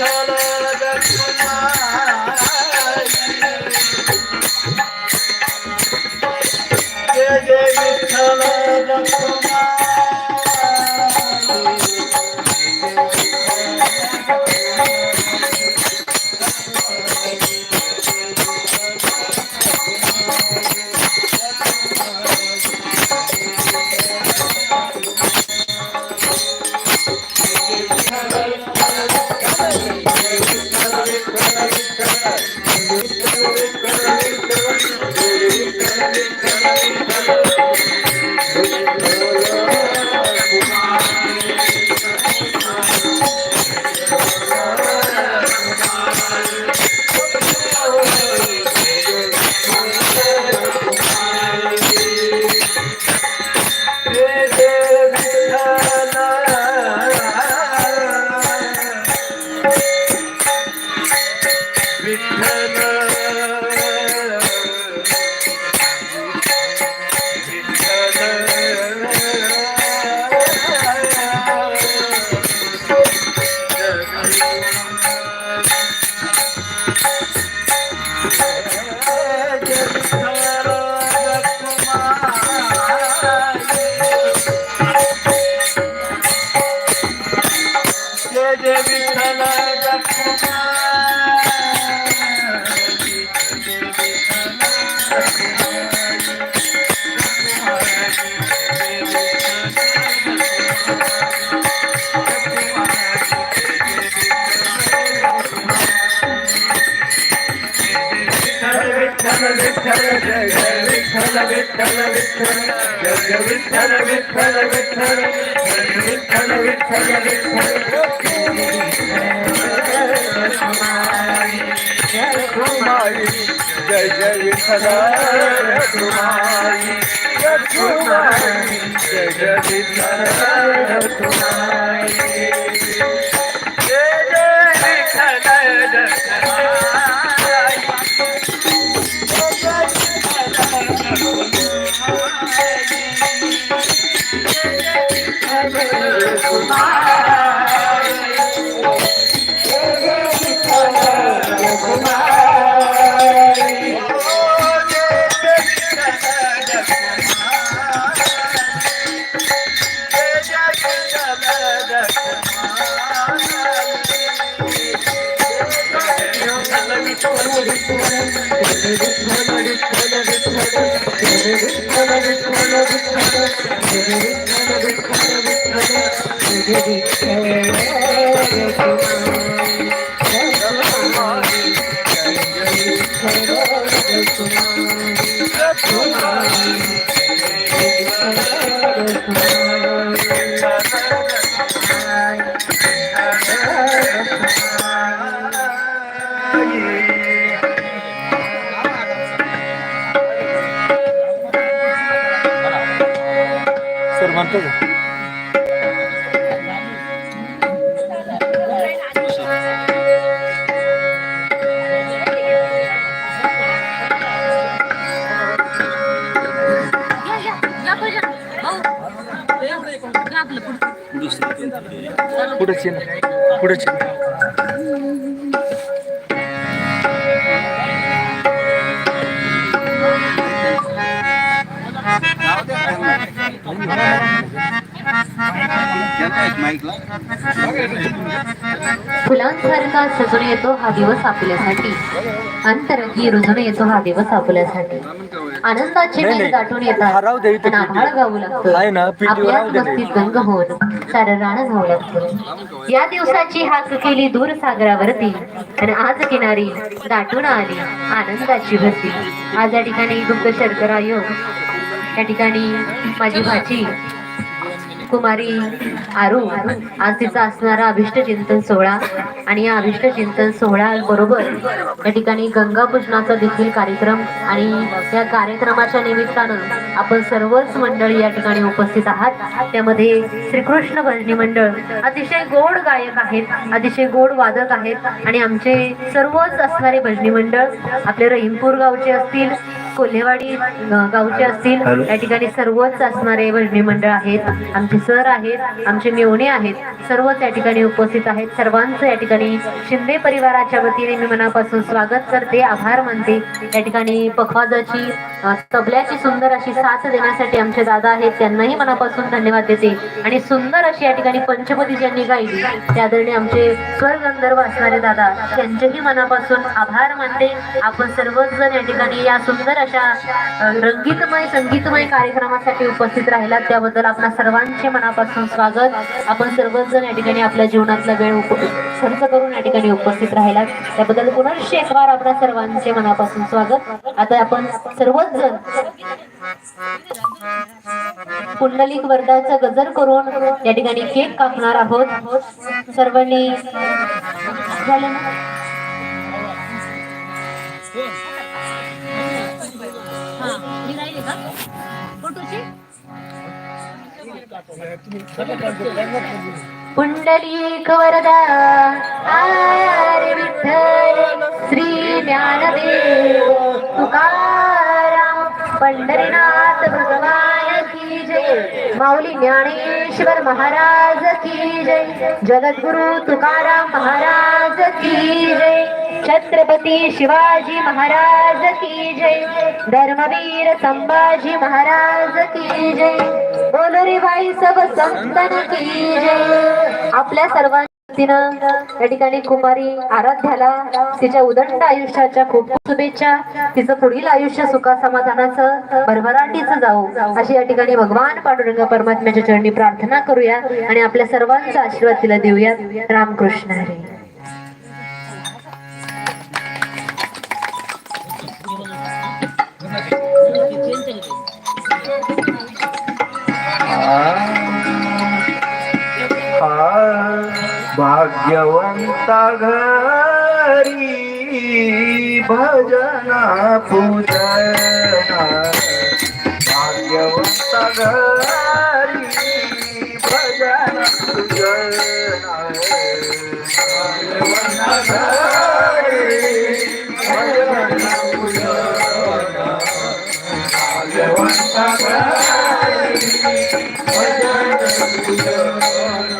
চলো जय जय विठ्ठल रखुमाई रखुमाई जय जय विठ्ठल रखुमाई जय सर म्हणतो का या, या, या बरं. भाऊ. या आपलं पुढचं. फुलांसारखा सजून येतो हा दिवस आपल्यासाठी. अंतरंगी रुजून येतो हा दिवस आपल्यासाठी. आनंदाचे येतात आणि. आभाळ गाऊ लागतं. आपल्याच. मस्तीत गंग होऊन सारं जाऊ लागतं. या दिवसाची हाक केली दूर सागरावरती आणि आज किनारी दाटून आली आनंदाची भरती. आज या ठिकाणी दुग्ध शर्करा योग या ठिकाणी माझी भाची कुमारी आरू आज तिचा असणारा अभिष्ट चिंतन सोहळा आणि या अभिष्ट चिंतन सोहळा बरोबर या ठिकाणी गंगा पूजनाचा देखील कार्यक्रम आणि या कार्यक्रमाच्या निमित्तानं आपण सर्वच मंडळी या ठिकाणी उपस्थित आहात. त्यामध्ये श्रीकृष्ण भजनी मंडळ अतिशय गोड गायक आहेत अतिशय गोड वादक आहेत आणि आमचे सर्वच असणारे भजनी मंडळ आपले रहीमपूर गावचे असतील कोल्हेवाडी गावचे असतील. या ठिकाणी सर्वच असणारे भजनी मंडळ आहेत. आमचे सर आहेत आमचे मेवणे आहेत. सर्वच या ठिकाणी उपस्थित आहेत. सर्वांचं या ठिकाणी शिंदे परिवाराच्या वतीने मी मनापासून स्वागत करते आभार मानते. या ठिकाणी पखवाजाची तबल्याची सुंदर अशी साथ देण्यासाठी आमचे दादा आहेत. त्यांनाही मनापासून धन्यवाद देते. आणि सुंदर अशी या ठिकाणी पंचपदी ज्यांनी गायली त्या आमचे स्वर गंधर्व असणारे दादा त्यांचेही मनापासून आभार मानते. आपण सर्वच जण या ठिकाणी या सुंदर अशा रंगीतमय संगीतमय कार्यक्रमासाठी उपस्थित राहिलात. त्याबद्दल आपणा सर्वांचे मनापासून स्वागत. आपण सर्वच जण या ठिकाणी आपल्या जीवनातला वेळ खर्च करून या ठिकाणी उपस्थित राहिलात. त्याबद्दल पुनश्च एक वार आपल्या सर्वांचे मनापासून स्वागत. आता आपण सर्वच जण पुंडलिक वर्धाचा गजर करून या ठिकाणी केक कापणार आहोत. सर्वांनी झालं पुंडलिक वरदा आरे विठ्ठल श्री ज्ञानदेव तुकाराम पंढरीनाथ भगवान की जय माऊली ज्ञानेश्वर महाराज की जय जगद्गुरु तुकाराम महाराज की जय छत्रपती शिवाजी महाराज की जय धर्मवीर संभाजी महाराज की जय बाई सब संतन की जय. आपल्या सर्वांतीनं या ठिकाणी कुमारी आराध्याला तिच्या उदंड आयुष्याच्या खूप खूप शुभेच्छा. तिचं पुढील आयुष्य सुखा समाधानाचं भरभराटीचं जाऊ अशी या ठिकाणी भगवान पांडुरंग परमात्म्याच्या चरणी प्रार्थना करूया आणि आपल्या सर्वांचा आशीर्वाद तिला देऊया. रामकृष्ण हरी. भाग्यवंता घरी भजना पूजना भाग्यवंता घरी भजना पूजना भाग्यवंता घरी भजना पूजना भाग्यवंता घरी भजना पूजना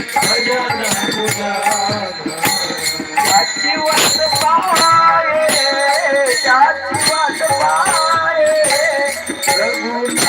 Oh,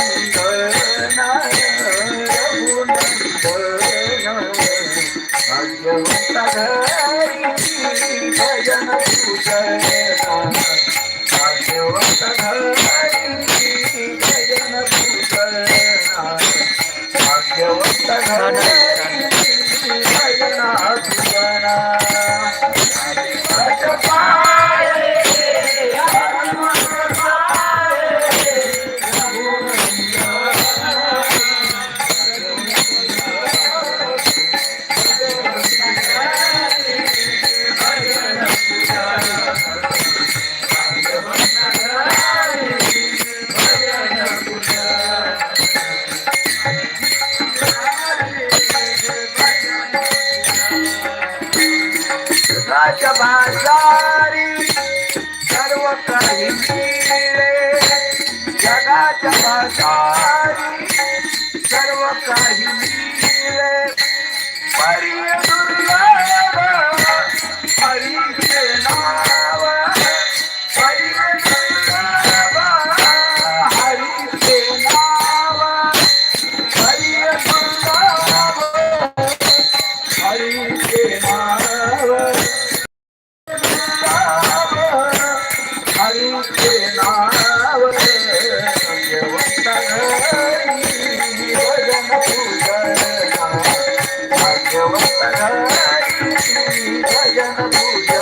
राजबाजारी सर्व काही मिळे जगाच्या बाजारी सर्व काही मिळे జయ జయ